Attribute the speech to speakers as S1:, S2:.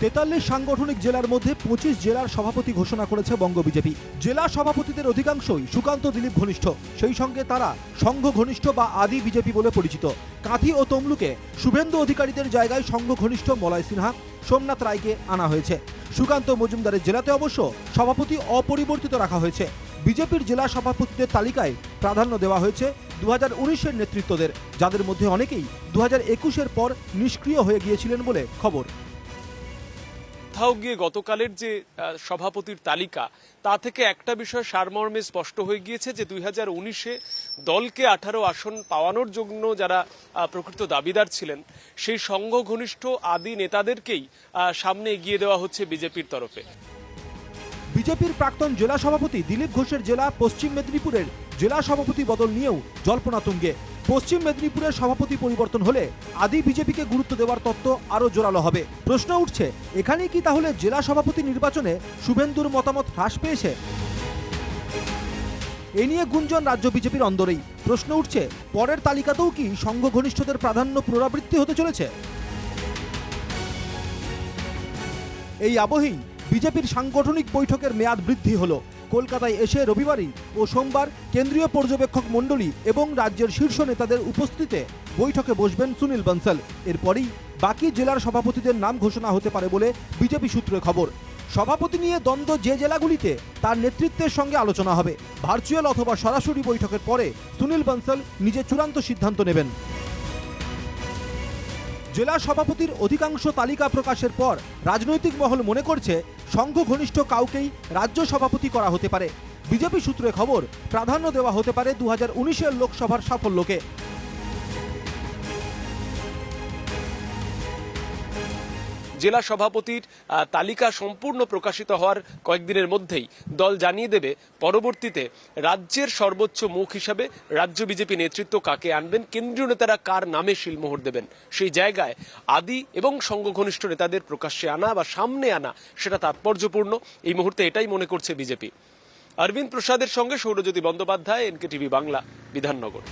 S1: তেতাল্লিশ সাংগঠনিক জেলার মধ্যে পঁচিশ জেলার সভাপতি ঘোষণা করেছে বঙ্গ বিজেপি। জেলা সভাপতিদের অধিকাংশই সুকান্ত দিলীপ ঘনিষ্ঠ। সেই সঙ্গে তারা সংঘ ঘনিষ্ঠ বা আদি বিজেপি বলে পরিচিত। কাঁথি ও তমলুকে শুভেন্দু অধিকারীদের জায়গায় সংঘ ঘনিষ্ঠ মলয় সিনহা, সোমনাথ রায়কে আনা হয়েছে। সুকান্ত মজুমদারের জেলাতে অবশ্য সভাপতি অপরিবর্তিত রাখা হয়েছে। বিজেপির জেলা সভাপতিদের তালিকায় প্রাধান্য দেওয়া হয়েছে দু হাজার নেতৃত্বদের, যাদের মধ্যে অনেকেই দু হাজার একুশের পর নিষ্ক্রিয় হয়ে গিয়েছিলেন বলে খবর।
S2: কোথাও গিয়ে গতকালের যে সভাপতির তালিকা, তা থেকে একটা বিষয় সারমর্মে স্পষ্ট হয়ে গিয়েছে যে দুই হাজার উনিশে দলকে আঠারো আসন পাওয়ানোর জন্য যারা প্রকৃত দাবিদার ছিলেন, সেই সংঘ ঘনিষ্ঠ আদি নেতাদেরকেই সামনে এগিয়ে দেওয়া হচ্ছে বিজেপির তরফে।
S1: বিজেপির প্রাক্তন জেলা সভাপতি দিলীপ ঘোষের জেলা, পশ্চিম মেদিনীপুরের জেলা সভাপতি বদল নিয়েও জল্পনা তুঙ্গে। পশ্চিম মেদিনীপুরের সভাপতি পরিবর্তন হলে আদি বিজেপিকে গুরুত্ব দেওয়ার তত্ত্ব আরও জোরালো হবে। প্রশ্ন উঠছে এখানে কি তাহলে জেলা সভাপতি নির্বাচনে শুভেন্দুর মতামত হ্রাস পেয়েছে? এ নিয়ে গুঞ্জন রাজ্য বিজেপির অন্দরেই। প্রশ্ন উঠছে, পরের তালিকাতেও কি সংঘ ঘনিষ্ঠদের প্রাধান্য পুনরাবৃত্তি হতে চলেছে? এই আবহেই বিজেপির সাংগঠনিক বৈঠকের মেয়াদ বৃদ্ধি হলো। কলকাতায় এসে রবিবারই ও সোমবার কেন্দ্রীয় পর্যবেক্ষক মণ্ডলী এবং রাজ্যের শীর্ষ নেতাদের উপস্থিতিতে বৈঠকে বসবেন সুনীল বনসল। এরপরই বাকি জেলার সভাপতিদের নাম ঘোষণা হতে পারে বলে বিজেপি সূত্রে খবর। সভাপতি নিয়ে দ্বন্দ্ব যে জেলাগুলিতে, তার নেতৃত্বের সঙ্গে আলোচনা হবে। ভার্চুয়াল অথবা সরাসরি বৈঠকের পরে সুনীল বনসল নিজে চূড়ান্ত সিদ্ধান্ত নেবেন। জেলা সভাপতির অধিকাংশ তালিকা প্রকাশের পর রাজনৈতিক মহল মনে করছে সংঘ ঘনিষ্ঠ কাউকেই রাজ্য সভাপতি করা হতে পারে। বিজেপি সূত্রে খবর, প্রাধান্য দেওয়া হতে পারে দু হাজার লোকসভার সাফল্যকে।
S2: জেলা সভাপতির তালিকা সম্পূর্ণ প্রকাশিত হওয়ার কয়েকদিনের মধ্যেই দল জানিয়ে দেবে, পরবর্তীতে রাজ্যের সর্বোচ্চ মুখ হিসাবে রাজ্য বিজেপি নেতৃত্ব কাকে আনবেন, কেন্দ্রীয় নেতারা কার নামে শিলমোহর দেবেন, সেই জায়গায় আদি এবং সংঘঘনিষ্ঠ নেতাদের প্রকাশ্যে আনা বা সামনে আনা সেটা তাৎপর্যপূর্ণ। এই মুহূর্তে এটাই মনে করছে বিজেপি। অরবিন্দ প্রসাদের সঙ্গে সৌরজ্যোতি বন্দ্যোপাধ্যায় এনকে টিভি বাংলা, বিধাননগর।